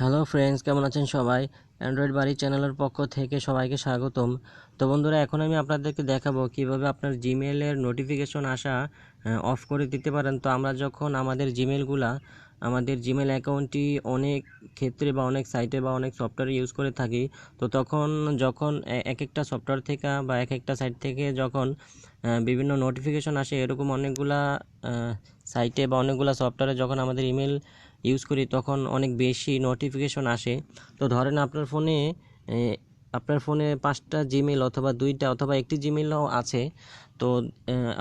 Hello friends, কেমন আছেন সবাই? অ্যান্ড্রয়েড বাড়ি চ্যানেলের পক্ষ থেকে সবাইকে স্বাগতম। তো বন্ধুরা, এখন আমি আপনাদেরকে দেখাবো কীভাবে আপনার জিমেলের নোটিফিকেশন আসা অফ করে দিতে পারেন। তো আমরা যখন আমাদের জিমেলগুলা আমাদের জিমেল অ্যাকাউন্টটি অনেক ক্ষেত্রে বা অনেক সাইটে বা অনেক সফটওয়্যার ইউজ করে থাকি, তো তখন যখন এক একটা সফটওয়্যার থেকে বা এক একটা সাইট থেকে যখন বিভিন্ন নোটিফিকেশন আসে, এরকম অনেকগুলা সাইটে বা অনেকগুলা সফটওয়্যারে যখন আমাদের ইমেল ইউজ করি, তখন অনেক বেশি নোটিফিকেশন আসে। তো ধরেন আপনার ফোনে আপনার ফোনে পাঁচটা জিমেল অথবা দুইটা অথবা একটি জিমেলও আছে। তো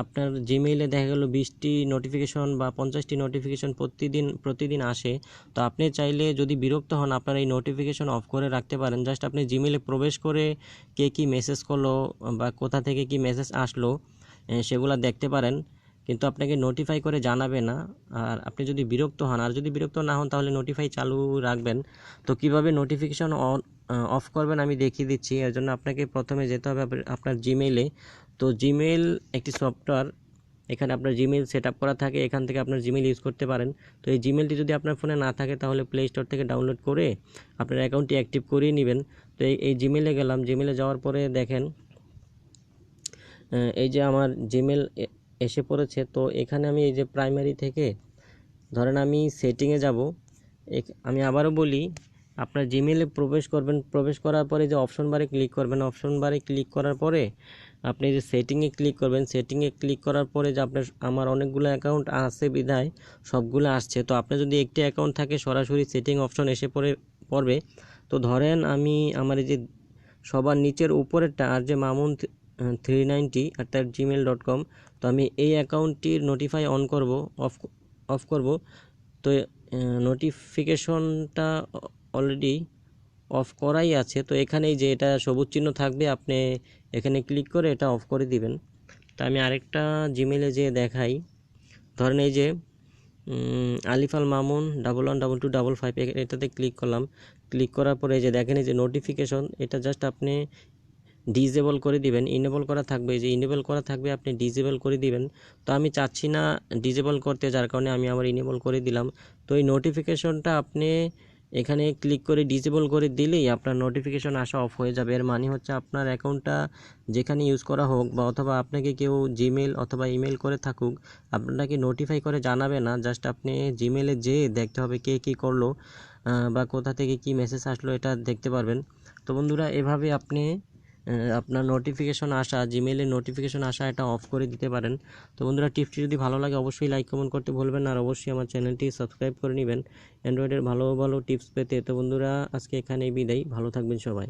আপনার জিমেইলে দেখা গেল বিশটি নোটিফিকেশন বা পঞ্চাশটি নোটিফিকেশন প্রতিদিন প্রতিদিন আসে। তো আপনি চাইলে যদি বিরক্ত হন, আপনার এই নোটিফিকেশন অফ করে রাখতে পারেন। জাস্ট আপনি জিমেইলে প্রবেশ করে কে কী মেসেজ করল বা কোথা থেকে কি মেসেজ আসলো সেগুলা দেখতে পারেন। কিন্তু আপনাকে নোটিফাই করে জানাবে না। আর আপনি যদি বিরক্ত হন, আর যদি বিরক্ত না হন, তাহলে নোটিফাই চালু রাখবেন। তো কীভাবে নোটিফিকেশন অন অফ করবেন আমি দেখিয়ে দিচ্ছি। এর জন্য আপনাকে প্রথমে যেতে হবে আপনার- জিমেইলে তো জিমেইল একটি সফটওয়্যার এখানে আপনার জিমেইল সেট আপ করা থাকে, এখান থেকে আপনার জিমেইল ইউজ করতে পারেন। তো এই জিমেইলটি যদি আপনার ফোনে না থাকে, তাহলে প্লে স্টোর থেকে ডাউনলোড করে আপনার অ্যাকাউন্টটি অ্যাক্টিভ করিয়ে নেবেন। তো এই এই জিমেইলে গেলাম। জিমেইলে যাওয়ার পরে দেখেন এই যে আমার জিমেল এসে পড়েছে। তো এখানে আমি এই যে প্রাইমারি থেকে, ধরেন আমি সেটিংয়ে যাব আমি আবারও বলি, আপনার জিমেলে প্রবেশ করবেন, প্রবেশ করার পরে যে অপশন বারে ক্লিক করবেন অপশন বারে ক্লিক করার পরে আপনি যে সেটিংয়ে ক্লিক করবেন সেটিংয়ে ক্লিক করার পরে যে আপনার, আমার অনেকগুলো অ্যাকাউন্ট আছে বিধায় সবগুলো আসছে। তো আপনার যদি একটি অ্যাকাউন্ট থাকে, সরাসরি সেটিং অপশন এসে পড়ে, পড়বে। তো ধরেন আমি আমার এই যে সবার নিচের উপরেরটা, আর যে Mamun three ninety at Gmail dot com তো আমি এই অ্যাকাউন্টটির নোটিফাই অন করব অফ অফ করব। তো নোটিফিকেশনটা অলরেডি অফ করাই আছে। তো এখানেই যে এটা সবুজ চিহ্ন থাকবে আপনি এখানে ক্লিক করে এটা অফ করে দিবেন। তা আমি আরেকটা জিমেলে যে দেখাই। ধরেন এই যে উম, Alif Al Mamun double one double two double five এটাতে ক্লিক করলাম। ক্লিক করার পরে যে দেখেন এই যে নোটিফিকেশন এটা জাস্ট আপনি ডিজেবল করে দিবেন ইনেবল করা থাকবে যে ইনেবল করা থাকবে, আপনি ডিজেবল করে দিবেন, তো আমি চাচ্ছি না ডিজেবল করতে, যার কারণে আমি আমার ইনেবল করে দিলাম। তো এই নোটিফিকেশনটা আপনি এখানে ক্লিক করে ডিজেবল করে দিলেই আপনার নোটিফিকেশন আসা অফ হয়ে যাবে। এর মানে হচ্ছে আপনার অ্যাকাউন্টটা যেখানে ইউজ করা হোক বা অথবা আপনাকে কেউ জিমেল অথবা ইমেল করে থাকুক, আপনাকে নোটিফাই করে জানাবে না জাস্ট আপনি জিমেলে যেয়ে দেখতে হবে কে কী করল বা কোথা থেকে কি মেসেজ আসলো, এটা দেখতে পারবেন। তো বন্ধুরা, এভাবে আপনি আপনার নোটিফিকেশন আসা জিমেলের নোটিফিকেশন আসা এটা অফ করে দিতে পারেন। তো বন্ধুরা টিপসটি যদি ভালো লাগে, অবশ্যই লাইক কমেন্ট করতে ভুলবেন আর অবশ্যই আমার চ্যানেলটি সাবস্ক্রাইব করে নেবেন। অ্যান্ড্রয়েডের ভালো ভালো টিপস পেতে। তো বন্ধুরা, আজকে এখানেই বিদায়। ভালো থাকবেন সবাই।